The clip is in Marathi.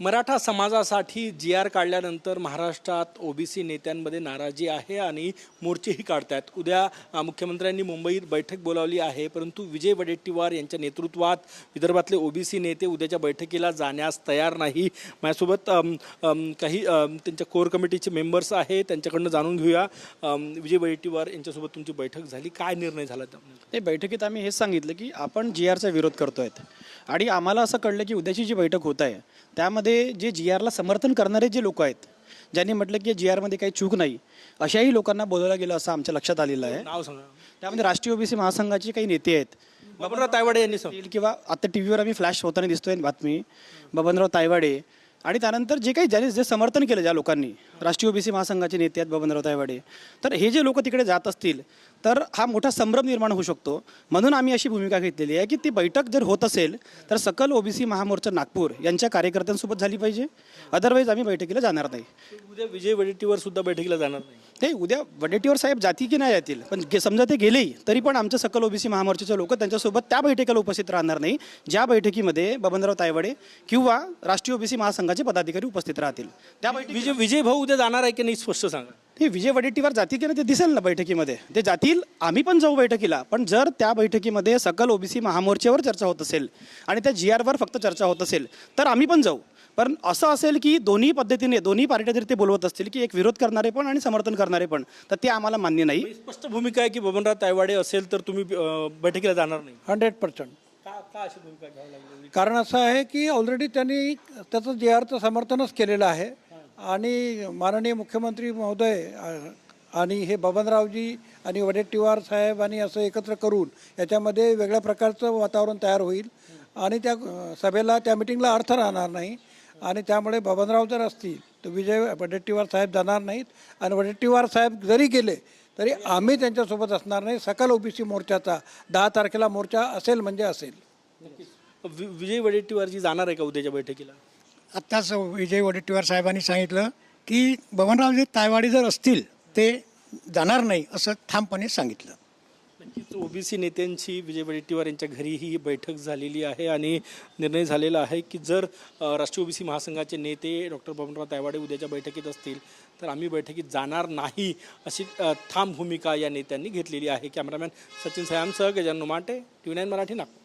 मराठा समाजासाठी जी आर काढल्यानंतर महाराष्ट्रात ओबीसी नेत्यांमध्ये नाराजी आहे आणि मोर्चेही काढतायत. उद्या मुख्यमंत्र्यांनी मुंबईत बैठक बोलावली आहे परंतु विजय वडेट्टीवार यांच्या नेतृत्वात विदर्भातले ओबीसी नेते उद्याच्या बैठकीला जाण्यास तयार नाही. माझ्यासोबत काही त्यांच्या कोर कमिटीचे मेंबर्स आहे त्यांच्याकडनं जाणून घेऊया. विजय वडेट्टीवार यांच्यासोबत तुमची बैठक झाली. काय निर्णय झाला त्या बैठकीत आम्ही हेच सांगितलं की आपण जी आरचा विरोध करतोय आणि आम्हाला असं कळलं की उद्याची जी बैठक होत आहे त्यामध्ये जे जी आरला समर्थन करणारे जे लोक आहेत ज्यांनी म्हटलं की जी आरमध्ये काही चूक नाही अशाही लोकांना बोलवलं गेलं असं आमच्या लक्षात आलेलं आहे. नाव सांगा. त्यामध्ये राष्ट्रीय ओबीसी महासंघाचे काही नेते आहेत. बाबुराव तायवाडे यांनी सांग. असतील किंवा आता टी व्हीवर आम्ही फ्लॅश होताना दिसतोय बातमी. बबनराव तायवाडे आणि त्यानंतर जे काही ज्याने जे समर्थन केलं ज्या लोकांनी राष्ट्रीय ओबीसी महासंघाचे नेते आहेत बबनराव तायवाडे. तर हे जे लोक तिकडे जात असतील तर हा मोठा संभ्रम निर्माण होऊ शकतो. म्हणून आम्ही अशी भूमिका घेतलेली आहे की ती बैठक जर होत असेल तर सकल ओबीसी महामोर्चा नागपूर यांच्या कार्यकर्त्यांसोबत झाली पाहिजे. अदरवाईज आम्ही बैठकीला जाणार नाही. उद्या विजय वडेट्टीवार सुद्धा बैठकीला जाणार नाही. ते उद्या वडेट्टीवर साहेब जाती की नाही जातील पण समजा ते गेलेही तरी पण आमच्या सकल ओबीसी महामोर्चाचे लोक त्यांच्यासोबत त्या बैठकीला उपस्थित राहणार नाही. ज्या बैठकीमध्ये बबनराव तायवाडे किंवा राष्ट्रीय ओबीसी महासंघाचे पदाधिकारी उपस्थित राहतील. त्या बैठकी विजय विजय भाऊ उद्या जाणार आहे की नाही स्पष्ट सांगा. हे विजय वडेट्टीवर जाती की नाही ते दिसेल ना बैठकीमध्ये. ते जातील आम्ही पण जाऊ बैठकीला. पण जर त्या बैठकीमध्ये सकल ओबीसी महामोर्चावर चर्चा होत असेल आणि त्या जी आरवर फक्त चर्चा होत असेल तर आम्ही पण जाऊ. पण असं असेल की दोन्ही पद्धतीने दोन्ही पार्ट्या जर ते बोलवत असतील की एक विरोध करणारे पण आणि समर्थन करणारे पण तर ते आम्हाला मान्य नाही. स्पष्ट भूमिका आहे की बबनराव तायवाडे असेल तर तुम्ही बैठकीला जाणार नाही? Hundred percent. का का अशी भूमिका घ्यावी लागली? कारण असं आहे की ऑलरेडी त्यांनी त्याचं जे आरचं समर्थनच केलेलं आहे. आणि माननीय मुख्यमंत्री महोदय आणि हे बबनरावजी आणि वडेट्टीवार साहेब आणि असं एकत्र करून याच्यामध्ये वेगळ्या प्रकारचं वातावरण तयार होईल. आणि त्या सभेला त्या मिटिंगला अर्थ राहणार नाही. आणि त्यामुळे बबनराव जर असतील तर विजय वडेट्टीवार साहेब जाणार नाहीत. आणि वडेट्टीवार साहेब जरी गेले तरी आम्ही त्यांच्यासोबत असणार नाही. सकल ओबीसी मोर्चाचा दहा तारखेला मोर्चा असेल म्हणजे असेल. वि- विजय वडेट्टीवारजी जाणार आहे का उद्याच्या बैठकीला? आत्ताच विजय वडेट्टीवार साहेबांनी सांगितलं की बबनरावजी तायवाडी जर असतील ते जाणार नाही असं ठामपणे सांगितलं. म्हणजे नक्कीच ओबीसी नेत्यांची विजय वडेट्टीवार यांच्या घरी ही बैठक झालेली आहे आणि निर्णय झालेला आहे की जर राष्ट्रीय ओबीसी महासंघाचे नेते डॉक्टर बबनराव तायवाडे उद्याच्या बैठकीत असतील तर आम्ही बैठकीत जाणार नाही अशी ठाम भूमिका या नेत्यांनी घेतलेली आहे. Cameraman Sachin सयामसह Gajanan Mate T V nine Marathi Nagpur.